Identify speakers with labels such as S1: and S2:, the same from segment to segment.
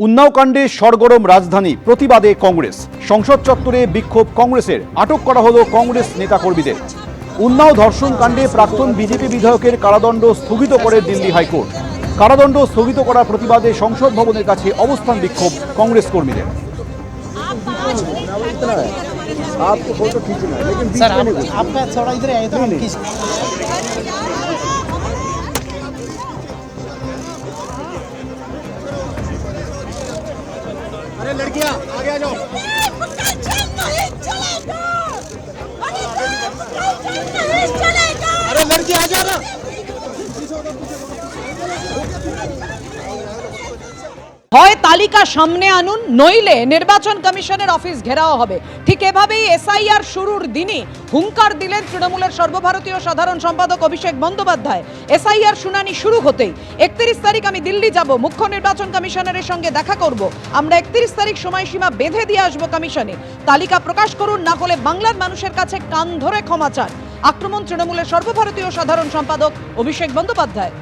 S1: উন্নাও কাণ্ডে সরগরম রাজধানী প্রতিবাদে কংগ্রেস সংসদ চত্বরে বিক্ষোভ কংগ্রেসের আটক করা হলো কংগ্রেস নেতাকর্মীদের উন্নাও ধর্ষণ কাণ্ডে প্রাক্তন বিজেপি বিধায়কের কারাদণ্ড স্থগিত করে দিল্লি হাইকোর্ট কারাদণ্ড স্থগিত করার প্রতিবাদে সংসদ ভবনের কাছে অবস্থান বিক্ষোভ কংগ্রেস কর্মীদের
S2: आपको फोटो खींचना है लेकिन बीच
S3: सर
S2: में
S3: आप,
S2: नहीं घुसना।
S3: आपका थोड़ा इधर आया था
S2: लड़कियाँ आगे आ जाओ अरे लड़की आ जाओ ना।
S4: হয় তালিকা সামনে আনুন, নইলে নির্বাচন কমিশনের অফিস ঘেরাও হবে। ঠিক এভাবেই এসআইআর শুরুর দিনই হুঙ্কার দিলেন তৃণমূলের সর্বভারতীয় সাধারণ সম্পাদক অভিষেক বন্দ্যোপাধ্যায়। এসআইআর শুনানি শুরু হতেই একত্রিশ তারিখ আমি দিল্লি যাব, মুখ্য নির্বাচন কমিশনারের সঙ্গে দেখা করব। আমরা একত্রিশ তারিখ সময়সীমা বেঁধে দিয়ে আসব কমিশনে। তালিকা প্রকাশ করুন, না হলে বাংলার মানুষের কাছে কান ধরে ক্ষমা চান। আক্রমণ তৃণমূলের সর্বভারতীয় সাধারণ সম্পাদক অভিষেক বন্দ্যোপাধ্যায়।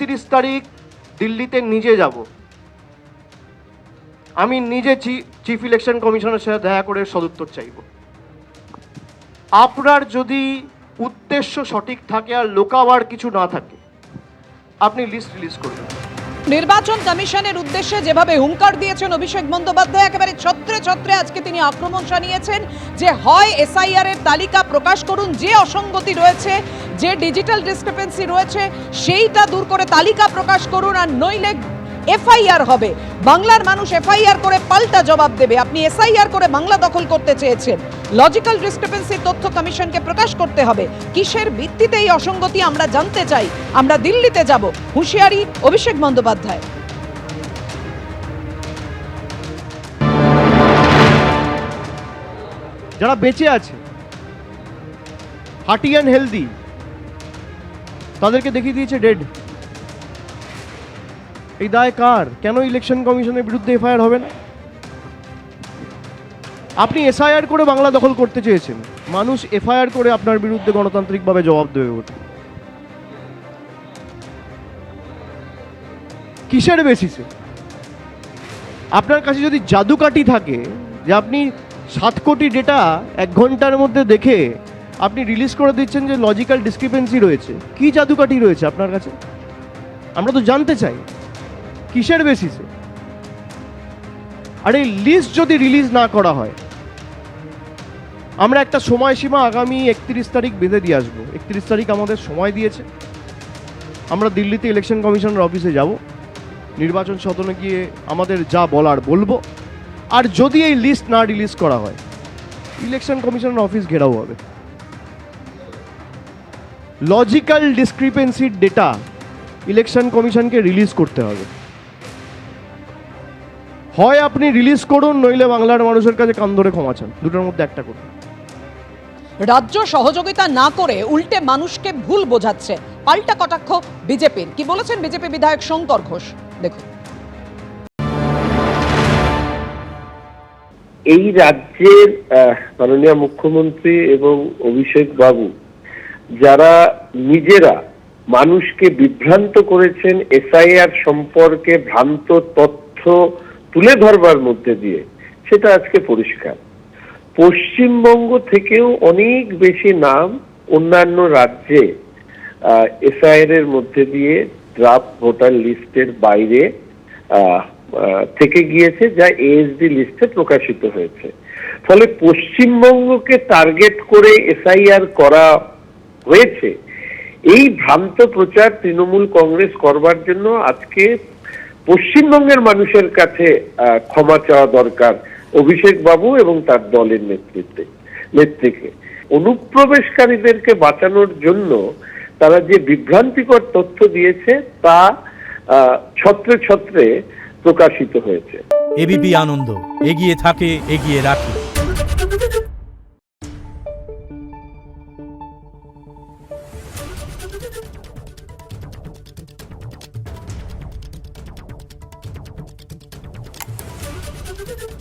S5: একত্রিশ তারিখ দিল্লিতে নিজে যাব। আমি নিজে চিফ ইলেকশন কমিশনের সাথে দেখা করে সদুত্তর চাইব। আপনার যদি উদ্দেশ্য সঠিক থাকে আর লোকাবার কিছু না থাকে, আপনি লিস্ট রিলিজ করবেন
S4: নির্বাচন কমিশনের উদ্দেশ্যে যেভাবে হুঙ্কার দিয়েছেন অভিষেক বন্দ্যোপাধ্যায়, একেবারে ছত্রে ছত্রে আজকে তিনি আক্রমণ জানিয়েছেন যে হয় এসআইআর এর তালিকা প্রকাশ করুন, যে অসঙ্গতি রয়েছে, যে ডিজিটাল ডিসক্রিপেন্সি রয়েছে, সেইটা দূর করে তালিকা প্রকাশ করুন আর নইলে এফআইআর হবে। বাংলার মানুষ এফআইআর করে পাল্টা জবাব দেবে। আপনি এসআইআর করে বাংলা দখল করতে চেয়েছেন। লজিক্যাল ডিসক্রিপেন্সির তথ্য কমিশনকে প্রকাশ করতে হবে। কিসের ভিত্তিতে এই অসঙ্গতি আমরা জানতে চাই? আমরা দিল্লিতে যাব। হুঁশিয়ারি অভিষেক বন্দ্যোপাধ্যায়।
S5: যারা বেঁচে আছে হার্টি অ্যান্ড হেলদি তাদেরকে দেখিয়ে দিয়েছে ডেড এই দায় কার? কেন ইলেকশন কমিশনের বিরুদ্ধে এফআইআর হবে না? আপনি এসআইআর করে বাংলা দখল করতে চেয়েছেন। মানুষ এফআইআর করে আপনার বিরুদ্ধে গণতান্ত্রিকভাবে জবাব দেবে ওঠে কিসের বেসিসে আপনার কাছে যদি জাদুকাঠি থাকে, যে আপনি সাত কোটি ডেটা এক ঘণ্টার মধ্যে দেখে আপনি রিলিজ করে দিচ্ছেন যে লজিক্যাল ডিসক্রিপেন্সি রয়েছে, কি জাদুকাঠি রয়েছে আপনার কাছে? আমরা তো জানতে চাই। কিসের বেসিসে আর এই লিস্ট যদি রিলিজ না করা হয়, আমরা একটা সময়সীমা আগামী একত্রিশ তারিখ বেঁধে দিয়ে আসব। একত্রিশ তারিখ আমাদের সময় দিয়েছে। আমরা দিল্লিতে ইলেকশন কমিশনের অফিসে যাব। নির্বাচন সদনে গিয়ে আমাদের যা বলার বলব। আর যদি এই লিস্ট না রিলিজ করা হয় ইলেকশন কমিশনের অফিস ঘেরাও হবে। লজিক্যাল ডিসক্রিপেন্সির ডেটা ইলেকশন কমিশনকে রিলিজ করতে হবে। হয় আপনি রিলিজ করুন নইলে বাংলার মানুষের কাছে কান ধরে ক্ষমা চান। দুটোর মধ্যে একটা করুন।
S4: রাজ্য সহযোগিতা না করে উল্টে মানুষকে ভুল বোঝাচ্ছে। পাল্টা কটাক্ষ বিজেপির। কি বলেছেন বিজেপি বিধায়ক শঙ্কর ঘোষ? দেখুন।
S6: এই রাজ্যের আহ, মাননীয় মুখ্যমন্ত্রী এবং অভিষেক বাবু যারা নিজেরা মানুষকে বিভ্রান্ত করেছেন এসআইআর সম্পর্কে ভ্রান্ত তথ্য তুলে ধরবার মধ্যে দিয়ে সেটা আজকে পরিষ্কার। পশ্চিমবঙ্গ থেকেও অনেক বেশি নাম অন্যান্য রাজ্যে এসআইআর এর মধ্যে দিয়ে ড্রাফট ভোটার লিস্টের বাইরে থেকে গিয়েছে যা এএসডি লিস্টে প্রকাশিত হয়েছে। ফলে পশ্চিমবঙ্গকে টার্গেট করে এসআইআর করা হয়েছে, এই ভ্রান্ত প্রচার তৃণমূল কংগ্রেস করবার জন্য আজকে পশ্চিমবঙ্গের মানুষের কাছে ক্ষমা চাওয়া দরকার অভিষেক বাবু এবং তার দলের নেতৃত্বে, নেত্রীকে। অনুপ্রবেশকারীদেরকে বাঁচানোর জন্য তারা যে বিভ্রান্তিকর তথ্য দিয়েছে তা ছত্রে ছত্রে প্রকাশিত হয়েছে।
S7: এবিপি আনন্দ, এগিয়ে থাকে, এগিয়ে রাখে। Thank you.